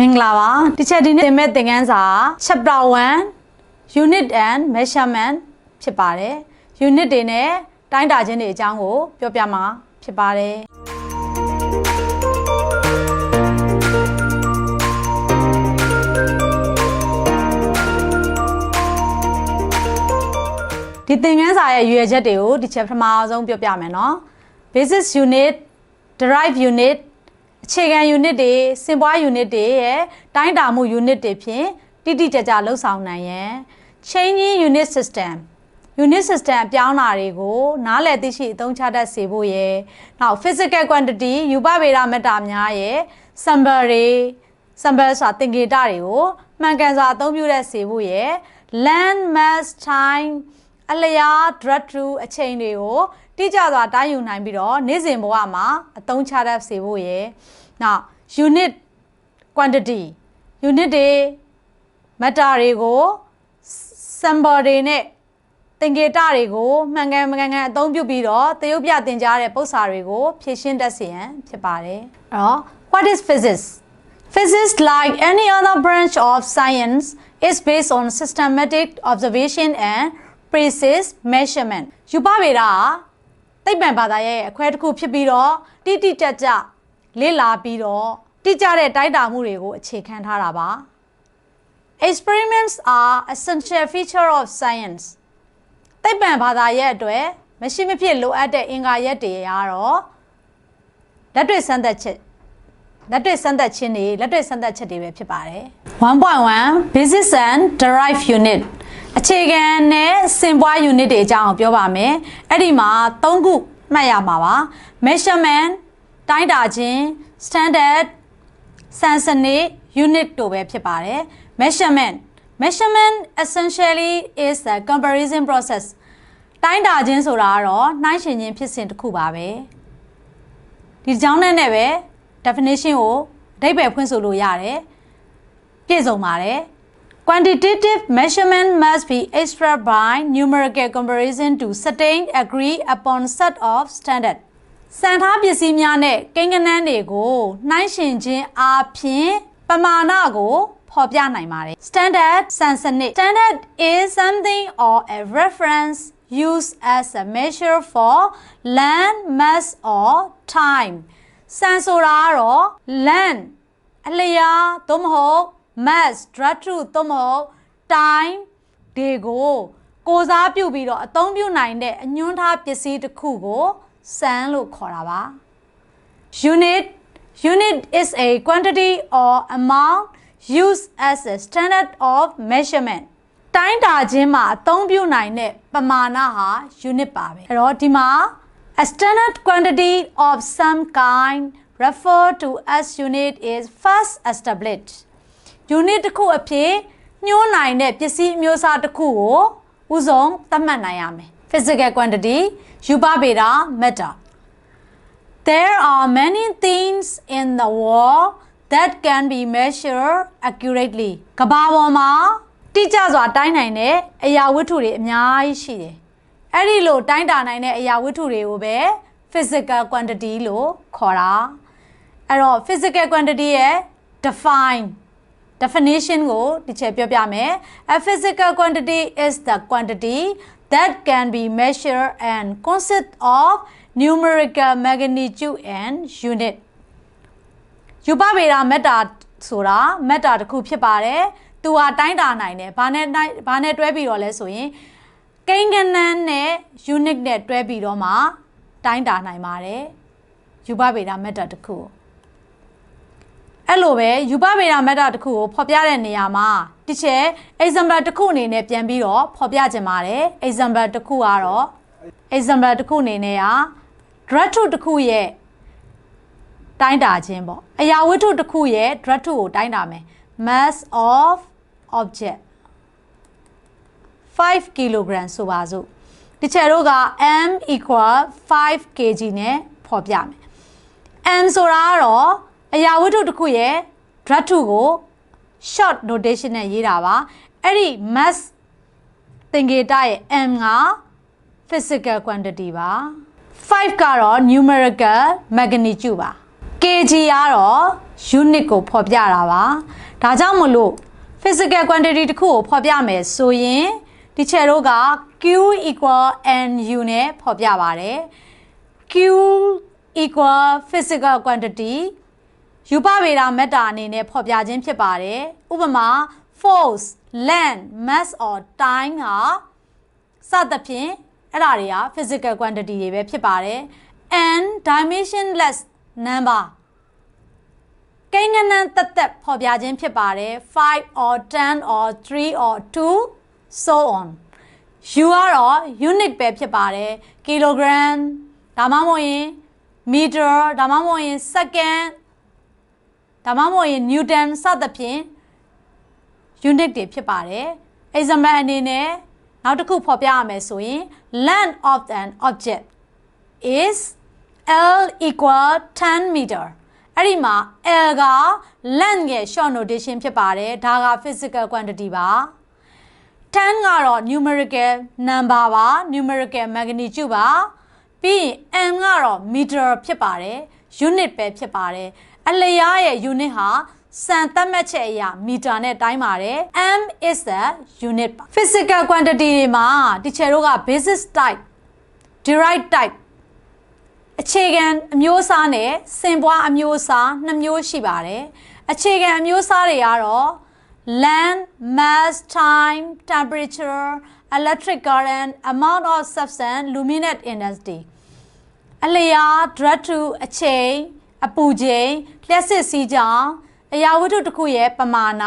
မင်္ဂလာပါဒီချက်ဒီနေ့သင်မဲ့သင်ခန်းစာ chapter 1 unit and measurement ဖြစ်ပါတယ် unit တွေနဲ့တိုင်းတာခြင်းတွေအကြောင်းကိုပြောပြမှာဖြစ်ပါတယ်ဒီသင်ခန်းစာရဲ့ရွယ်ချက်တွေကိုဒီချက်ပထမဆုံးပြောပြမယ်နော် basis unit derive unit အခြေခံ unit တွေစင်ပွား unit တွေရဲ့တိုင်းတာမှု unit တွေဖြင့်တိတိကျကျလှုပ်ဆောင်နိုင်ရန် changing unit system unit system အပြောင်းတာတွေကို နားလည်သိရှိအသုံးချတတ်စေဖို့ရယ်နောက် physical quantity ယူပဗေဒမတ္တာများရဲ့ sample တွေ sample ဆိုတာသင်္ကေတတွေကိုမှန်ကန်စွာအသုံးပြုတတ်စေဖို့ရယ် land mass time အလျား drug to အချိန်တွေကိုတိကျစွာတိုင်းယူနိုင်ပြီးတော့နေ့စဉ်ဘဝမှာအသုံးချတတ်စေဖို့ရယ်နောက် unit quantity unit တွေ matter တွေကို sample တွေနဲ့သင်္ကေတတွေကိုမှန်ကန်မှန်ကန်အသုံးပြုပြီးတော့သရုပ်ပြသင်ကြားတဲ့ပု္ပ္ပစာတွေကိုဖြည့်ရှင်းတတ်စေရန်ဖြစ်ပါတယ်အဲ့တော့ what is physics physics like any other branch of science is based on systematic observation and precise measurement ယူပဗေဒကသိပ္ပံဘာသာရဲ့အခွဲတစ်ခုဖြစ်ပြီးတော့တိတိကျကျလေ့လာပြီးတော့တိကျတဲ့တိုက်တာမှုတွေကိုအခြေခံထားတာပါ Experiments are essential feature of science သိပ္ပံဘာသာရဲ့အတွက်မရှိမဖြစ်လိုအပ်တဲ့အင်္ဂါရက်တွေရတော့လက်တွေ့စမ်းသပ်ချက်လက်တွေ့စမ်းသပ်ခြင်းတွေလက်တွေ့စမ်းသပ်ချက်တွေပဲဖြစ်ပါတယ်1.1 Basis and Derive Unit အခြေခံနဲ့စင်ပွား unit တွေအကြောင်းကိုပြောပါမယ်အဲ့ဒီမှာ၃ခုမှတ်ရမှာပါ measurement တိုင်းတာခြင်း standard စံစနစ် unit တို့ပဲဖြစ်ပါတယ် measurement measurement essentially is a comparison process တိုင်းတာခြင်းဆိုတာကတော့နှိုင်းယှဉ်ခြင်းဖြစ်စဉ်တစ်ခုပါပဲဒီကြောင်းနဲ့နဲ့ပဲ definition ကိုအဓိပ္ပာယ်ဖွင့်ဆိုလို့ရတယ်ပြည့်စုံပါတယ် quantitative measurement must be expressed by numerical comparison to certain agree upon set of standard စံထားပစ္စည်းများနဲ့ကိန်းဂဏန်းတွေကိုနှိုင်းယှဉ်ခြင်းအပြင်ပမာဏကိုဖော်ပြနိုင်ပါတယ် standard စံစနစ် standard is something or a reference used as a measure for land mass or time စံဆိုတာကတော့ land အလျားသို့မဟုတ် mass drug to သို့မဟုတ် time တွေကိုကိုစားပြုပြီးတော့အသုံးပြုနိုင်တဲ့အညွှန်းထားပစ္စည်းတစ်ခုကိုစံလို့ခေါ်တာပါ unit unit is a quantity or amount used as a standard of measurement တိုင်းတာခြင်းမှာအသုံးပြုနိုင်တဲ့ပမာဏဟာ unit ပါပဲအဲ့တော့ဒီမှာ a standard quantity of some kind referred to as unit is first established unit တစ်ခုအဖြစ်ညှိုးနိုင်တဲ့ပစ္စည်းအမျိုးအစားတစ်ခုကိုဥဆုံးသတ်မှတ်နိုင်ရမယ် physical quantity ယူပဗေဒ matter There are many things in the world that can be measured accurately ကဘာပေါ်မှာတိကျစွာတိုင်းနိုင်တဲ့အရာဝတ္ထုတွေအများကြီးရှိတယ်။အဲ့ဒီလိုတိုင်းတာနိုင်တဲ့အရာဝတ္ထုတွေကိုပဲ physical quantity လို့ခေါ်တာ။အဲ့တော့ physical quantity ရဲ့ define definition ကိုဒီချက်ပြောပြမယ် a physical quantity is the quantity that can be measured and consist of numerical magnitude and unit ယူပဗေဒမက်တာဆိုတာမက်တာတစ်ခုဖြစ်ပါတယ်သူဟာတိုင်းတာနိုင်တယ်ဘာနဲ့တိုင်းဘာနဲ့တွဲပြီးတော့လဲဆိုရင်ကိန်းဂဏန်းနဲ့ unit နဲ့တွဲပြီးတော့မှတိုင်းတာနိုင်ပါတယ်ယူပဗေဒမက်တာတစ်ခုကို အဲ့လိုပဲယူပဗေဒမက်တာတစ်ခုကိုဖော်ပြတဲ့နေရာမှာတချေ example တစ်ခုအနေနဲ့ပြန်ပြီးတော့ဖော်ပြခြင်းပါတယ် example တစ်ခုကတော့ example တစ်ခုအနေနဲ့က drug တစ်ခုရဲ့တိုင်းတာခြင်းပေါ့အရာဝတ္ထုတစ်ခုရဲ့ drug ကိုတိုင်းတာမယ် mass of object 5 kg ဆိုပါစို့တချေတို့က m equal 5 kg နဲ့ဖော်ပြမယ် m ဆိုတာကတော့ အရာဝတ္ထုတစ်ခုရဲ့ drug ကို short notation နဲ့ရေးတာပါအဲ့ဒီ mass သင်္ကေတရဲ့ m က physical quantity ပါ5ကတော့ numerical magnitude ပါ kg ကတော့ unit ကိုဖော်ပြတာပါဒါကြောင့်မလို့ physical quantity တစ်ခုကိုဖော်ပြမယ်ဆိုရင်ဒီချက်တို့က q equal nu နဲ့ဖော်ပြပါတယ် q equal physical quantity ယူပဗေဒမက်တာအနေနဲ့ဖော်ပြခြင်းဖြစ်ပါတယ်ဥပမာ force length mass or time ဟာစသဖြင့်အဲ့ဒါတွေက physical quantity တွေပဲဖြစ်ပါတယ် and dimensionless number ကိန်းဂဏန်းတက်တက်ဖော်ပြခြင်းဖြစ်ပါတယ်5 or 10 or 3 or 2 so on u ကတော့ unit ပဲဖြစ်ပါတယ် kilogram ဒါမှမဟုတ်ရင် meter ဒါမှမဟုတ်ရင် second ဒါမှမဟုတ်ရင် newton စသဖြင့် unit တွေဖြစ်ပါတယ် example အနေနဲ့နောက်တစ်ခုဖော်ပြရမယ်ဆိုရင် length of an object is L equal 10 meter အဲ့ဒီမှာ L က length ရဲ့ short notation ဖြစ်ပါတယ်ဒါက physical quantity ပါ10ကတော့ numerical number ပါ numerical magnitude ပါပြီးရင် m ကတော့ meter ဖြစ်ပါတယ် unit ပဲဖြစ်ပါတယ် အလျားရဲ့ unit ဟာစံသတ်မှတ်ချက်အရာမီတာနဲ့တိုင်းပါတယ် m is the unit physical quantity တွေမှာ teacher တို့က basis type derived type အခြေခံအမျိုးအစားနဲ့စင်ပွားအမျိုးအစားနှစ်မျိုးရှိပါတယ်အခြေခံအမျိုးအစားတွေကတော့ land mass time temperature electric current amount of substance luminous intensity အလျာ drug to အချိန် အပူချိန်လျှက်စစ်စီးကြောင်းအရာဝတ္ထုတစ်ခုရဲ့ပမာဏ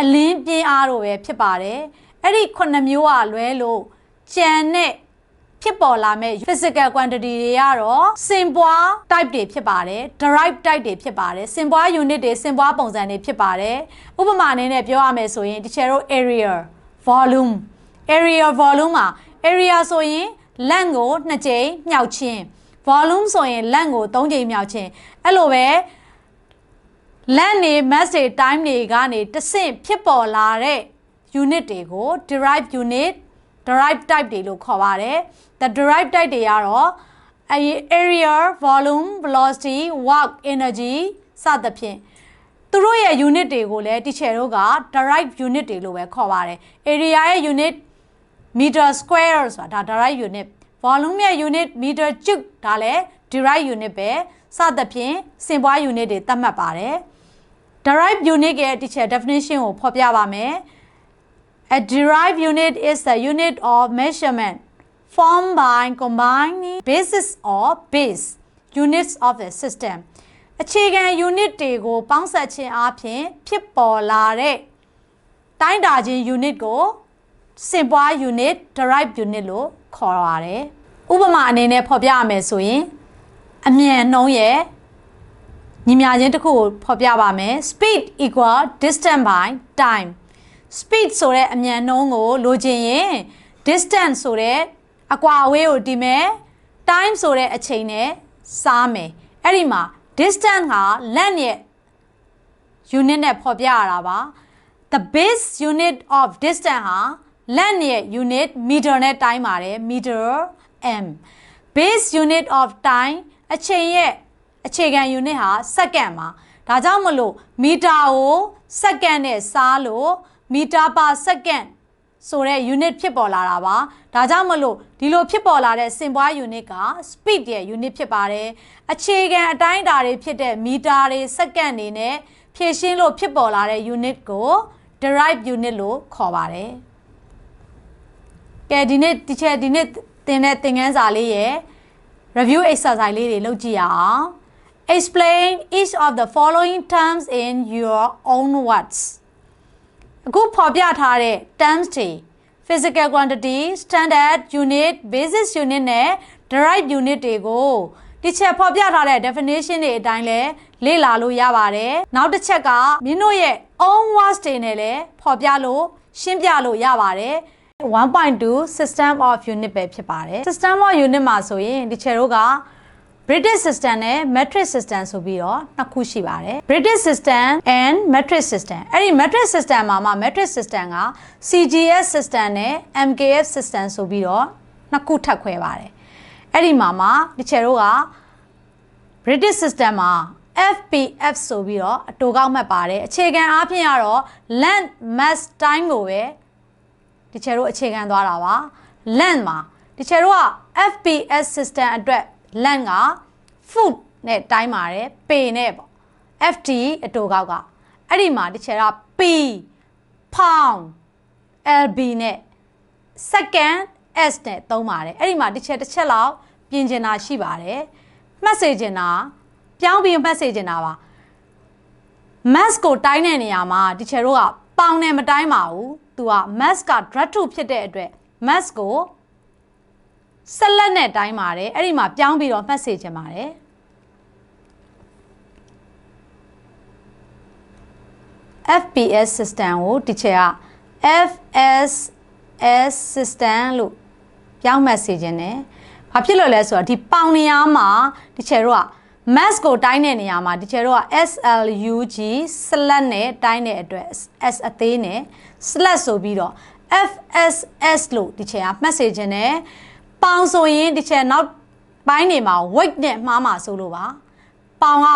အလင်းပြင်းအားတို့ပဲဖြစ်ပါတယ်အဲ့ဒီခုနှစ်မျိုးကလွဲလို့ကြံတဲ့ဖြစ်ပေါ်လာမဲ့ physical quantity တွေကတော့စင်ပွား type တွေဖြစ်ပါတယ် derived type တွေဖြစ်ပါတယ်စင်ပွား unit တွေစင်ပွားပုံစံတွေဖြစ်ပါတယ်ဥပမာအနေနဲ့ပြောရမယ်ဆိုရင်ဒီချေတို့ area volume area volume မှာ area ဆိုရင် length ကိုနှစ်ကြိမ်မြောက်ခြင်း volume ဆိုရင် length ကိုသုံးကြိမ်မြောက်ခြင်းအဲ့လိုပဲ length နေ mass တွေ time တွေကနေတဆင့်ဖြစ်ပေါ်လာတဲ့ unit တွေကို derived unit derived type တွေလို့ခေါ်ပါတယ် the derived type တွေကတော့ area volume velocity work energy စသဖြင့်သူတို့ရဲ့ unit တွေကိုလည်း teacher တို့က derived unit တွေလို့ပဲခေါ်ပါတယ် area ရဲ့ unit meter square ဆိုတာဒါ derived unit volume ရဲ့ unit meter cube ဒါလည်း derived unit ပဲစသဖြင့်စင်ပွား unit တွေသတ်မှတ်ပါတယ် derived unit ရဲ့ teacher definition ကိုဖော်ပြပါမယ် A derived unit is the unit of measurement formed by combining basis or base units of the system အခြေခံ unit တွေကိုပေါင်းစပ်ခြင်းအပြင်ဖြစ်ပေါ်လာတဲ့တိုင်းတာခြင်း unit ကိုစင်ပွား unit derived unit လို့ ခေါ်ရတယ်။ဥပမာအနေနဲ့ဖော်ပြရမယ်ဆိုရင်အမြန်နှုံးရဲ့ညီမျှခြင်းတစ်ခုကိုဖော်ပြပါမယ် speed equal distance by time speed ဆိုတဲ့အမြန်နှုန်းကိုလိုချင်ရင် distance ဆိုတဲ့အကွာအဝေးကိုတည်မယ် time ဆိုတဲ့အချိန်နဲ့စားမယ်အဲ့ဒီမှာ distance က length ရဲ့ unit နဲ့ဖော်ပြရတာပါ the base unit of distance ဟာ length ရဲ့ unit meter နဲ့တိုင်းပါတယ် meter m base unit of time အချိန်ရဲ့အခြေခံ unit ဟာ second ပါဒါကြောင့်မလို့မီတာကို second နဲ့စားလို့မီတာ per second ဆိုတဲ့ unit ဖြစ်ပေါ်လာတာပါဒါကြောင့်မလို့ဒီလိုဖြစ်ပေါ်လာတဲ့စင်ပွား unit က speed ရဲ့ unit ဖြစ်ပါတယ်အခြေခံအတိုင်းအတာတွေဖြစ်တဲ့မီတာတွေစက္ကန့်တွေနဲ့ဖြည့်ရှင်းလို့ဖြစ်ပေါ်လာတဲ့ unit ကို derived unit လို့ခေါ်ပါတယ် ကဲဒီနေ့ teacher ဒီနေ့သင်တဲ့သင်ခန်းစာလေးရဲ့ review exercise လေးတွေလုပ်ကြည့်ရအောင် explain each of the following terms in your own words အခုဖော်ပြထားတဲ့ terms တွေ physical quantity standard unit basis unit နဲ့ derived unit တွေကို teacher ဖော်ပြထားတဲ့ definition တွေအတိုင်းလဲလေ့လာလို့ရပါတယ်နောက်တစ်ချက်ကမင်းတို့ရဲ့ own words တွေနဲ့လည်းဖော်ပြလို့ရှင်းပြလို့ရပါတယ် 1.2 system of unit ပဲဖြစ်ပါတယ် system of unit မှာဆိုရင် teacher တို့က British system နဲ့ metric system ဆိုပြီးတော့နှစ်ခုရှိပါတယ် British system and metric system အဲ့ဒီ metric system မှာမှ metric system က CGS system နဲ့ MKS system ဆိုပြီးတော့နှစ်ခုထပ်ခွဲပါတယ်အဲ့ဒီမှာမှတချို့တို့က British system မှာ FPF ဆိုပြီးတော့အတူကောက်မှတ်ပါတယ်အခြေခံအားဖြင့်ကတော့ land mass time ကိုပဲ ဒီချေတို့အခြေခံသွားတာပါ land မှာဒီချေတို့က FPS system အတွက် land က foot နဲ့တိုင်းပါတယ် p နဲ့ပေါ့ FT အတူကောက်ကအဲ့ဒီမှာဒီချေက P pound LB နဲ့ second S နဲ့သုံးပါတယ်အဲ့ဒီမှာတစ်ချက်တစ်ချက်လောက်ပြင်ကျင်တာရှိပါတယ်မှတ်စေချင်တာပြောင်းပြီးမှတ်စေချင်တာပါ mass ကိုတိုင်းတဲ့နေရာမှာဒီချက်တို့ကပေါင်နဲ့မတိုင်းပါဘူး သူက mass က drug to ဖြစ်တဲ့အတွက် mass ကိုဆက်လက်နဲ့တိုင်းပါတယ်အဲ့ဒီမှာပြောင်းပြီးတော့မှတ်စေချင်ပါတယ် FPS system ကိုဒီချက်က FSS system လို့ပြောင်းမှတ်စေခြင်းနဲ့ဘာဖြစ်လို့လဲဆိုတော့ဒီပေါင်နေရာမှာဒီချက်တို့က mass ကိုတိုင်းတဲ့နေရာမှာဒီချက်တို့က SLUG slash နဲ့တိုင်းတဲ့အတွက် S အသေးနဲ့ slash ဆိုပြီးတော့ FSS လို့ဒီချက်ကမှတ်စေခြင်းနဲ့ပေါင်ဆိုရင်ဒီချက်နောက်ပိုင်းနေမှာ weight နဲ့မှားမှာဆိုလို့ပါပေါင်က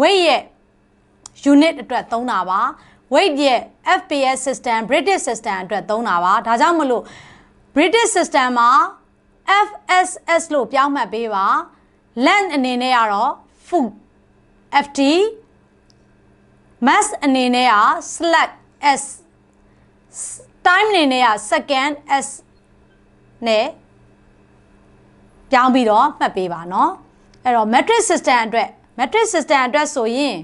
weight ရဲ့ unit အတွက်သုံးတာပါ weight ရဲ့ FPS system British system အတွက်သုံးတာပါဒါကြောင့်မလို့ British system မှာ FSS လို့ပြောင်းမှတ်ပေးပါ length အနေနဲ့ကတော့ foot FT mass အနေနဲ့က slack S time အနေနဲ့က second S နဲ့ပြောင်းပြီးတော့မှတ်ပေးပါเนาะအဲ့တော့ metric system အတွက် metric system အတွက်ဆိုရင်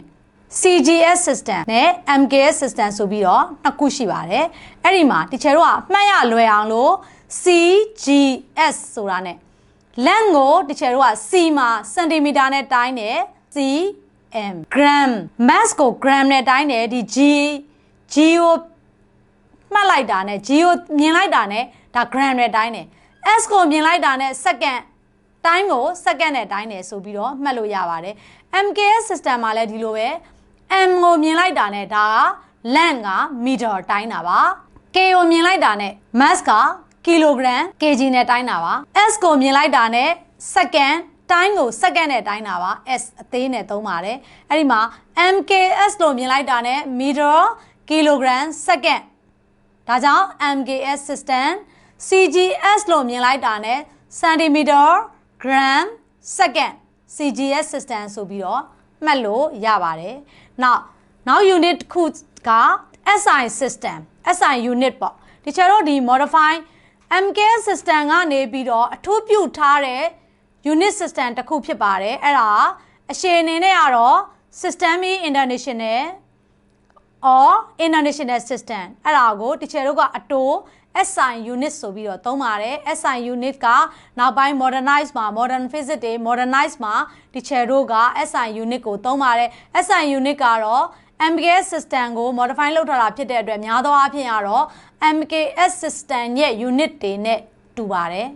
CGS system နဲ့ MKS system ဆိုပြီးတော့နှစ်ခုရှိပါတယ်အဲ့ဒီမှာတချို့တို့ကမှတ်ရလွယ်အောင်လို့ CGS ဆိုတာ ਨੇ length ကိုတချို့တို့က C မှာ centimeter နဲ့တိုင်းတယ် cm gram mass ကို gram နဲ့တိုင်းတယ်ဒီ G G ကိုမှတ်လိုက်တာနဲ့ G ကိုမြင်လိုက်တာနဲ့ဒါ gram နဲ့တိုင်းတယ် S ကိုမြင်လိုက်တာနဲ့ second တိုင်းကို second နဲ့တိုင်းတယ်ဆိုပြီးတော့မှတ်လို့ရပါတယ် MKS system မှာလည်းဒီလိုပဲ M ကိုမြင်လိုက်တာနဲ့ဒါက length က meter တိုင်းတာပါ K ကိုမြင်လိုက်တာနဲ့ mass က kilogram kg နဲ့တိုင်းတာပါ S ကိုမြင်လိုက်တာနဲ့ second တိုင်းကို second နဲ့တိုင်းတာပါ S အသေးနဲ့သုံးပါတယ်အဲ့ဒီမှာ MKS လို့မြင်လိုက်တာနဲ့ meter kilogram second ဒါကြောင့် MKS system CGS လို့မြင်လိုက်တာနဲ့ centimeter gram second CGS system ဆိုပြီးတော့မှတ်လို့ရပါတယ်။ Now now unit တစ်ခုက SI system SI unit ပေါ့ဒီချေတို့ဒီ modify MKS system ကနေပြီးတော့အထူးပြုထားတဲ့ unit system တစ်ခုဖြစ်ပါတယ်အဲ့ဒါအရှည်အနေနဲ့ကတော့ Systemic International or international system အဲ့ဒါကိုတချို့တို့ကအတိုး SI unit ဆိုပြီးတော့သုံးပါတယ် SI unit ကနောက်ပိုင်း modernize မှာ modern physics တွေ modernize မှာတချို့တို့က SI unit ကိုသုံးပါတယ် SI unit ကတော့ MKS system ကို modify လုပ်ထားတာဖြစ်တဲ့အတွက်များသောအားဖြင့်ကတော့ MKS system ရဲ့ unit တွေနဲ့တူပါတယ်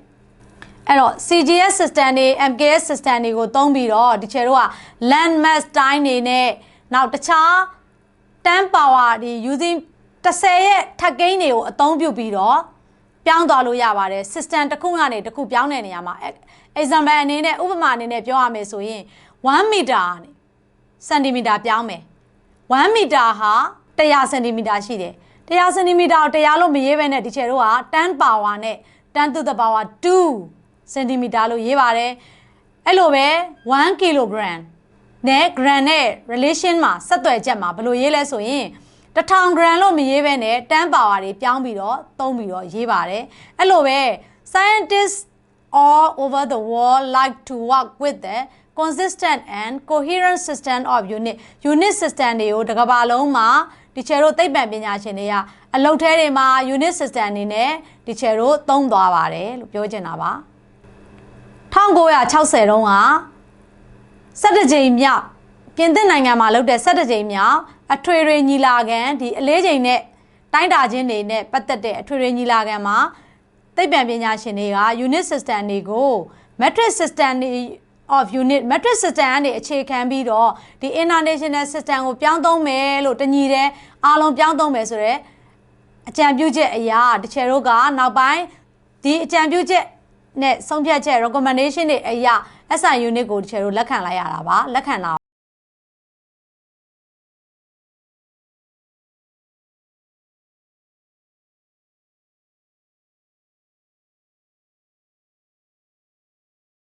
အဲ့တော့ CGS system တွေ MKS system တွေကိုသုံးပြီးတော့ဒီချေတို့က land mass time တွေနဲ့နောက်တခြား10 power ဒီ using 30ရဲ့ထပ်ကိန်းတွေကိုအသုံးပြုပြီးတော့ပြောင်းသွားလို့ရပါတယ် system တစ်ခုကနေတစ်ခုပြောင်းတဲ့နေရာမှာ example အနေနဲ့ဥပမာအနေနဲ့ပြောရမယ်ဆိုရင်1 meter ကနေ centimeter ပြောင်းမယ် 1 meter ဟာ100 centimeter ရှိတယ်100 centimeter ကို100လို့မရေးဘဲနဲ့ဒီချေတို့က10 power နဲ့10 to the power 2 centimeter လို့ရေးပါတယ်အဲ့လိုပဲ1 kilogram နဲ့ gram နဲ့ relation မှာဆက်သွယ်ချက်မှာဘယ်လိုရေးလဲဆိုရင်1000 gram လို့မရေးဘဲနဲ့10 power တွေပြောင်းပြီးတော့သုံးပြီးတော့ရေးပါတယ်အဲ့လိုပဲ scientists all over the world like to work with the consistent and coherent system of unit unit system တွေကိုတစ်ကမ္ဘာလုံးမှာဒီချေတို့သိပ္ပံပညာရှင်တွေကအလုပ်ထဲတွေမှာ unit system အနေနဲ့ဒီချေတို့သုံးသွားပါတယ်လို့ပြောချင်တာပါ1960တုန်းက17ကြိမ်မြောက်ပြင်သစ်နိုင်ငံမှာလုပ်တဲ့17ကြိမ်မြောက်အထွေထွေညီလာခံဒီအလေးချိန်နဲ့တိုင်းတာခြင်းတွေနဲ့ပတ်သက်တဲ့အထွေထွေညီလာခံမှာသိပ္ပံပညာရှင်တွေက unit system တွေကို metric system တွေ of unit metric system ကနေအခြေခံပြီးတော့ဒီ international system ကိုပြောင်းသုံးမယ်လို့တညီတဲ့အားလုံးပြောင်းသုံးမယ်ဆိုတော့အကြံပြုချက်အရာတချို့တို့ကနောက်ပိုင်းဒီအကြံပြုချက်နဲ့ဆုံးဖြတ်ချက် recommendation တွေအရာ SI unit ကိုဒီချက်တို့လက်ခံလိုက်ရတာပါလက်ခံတာ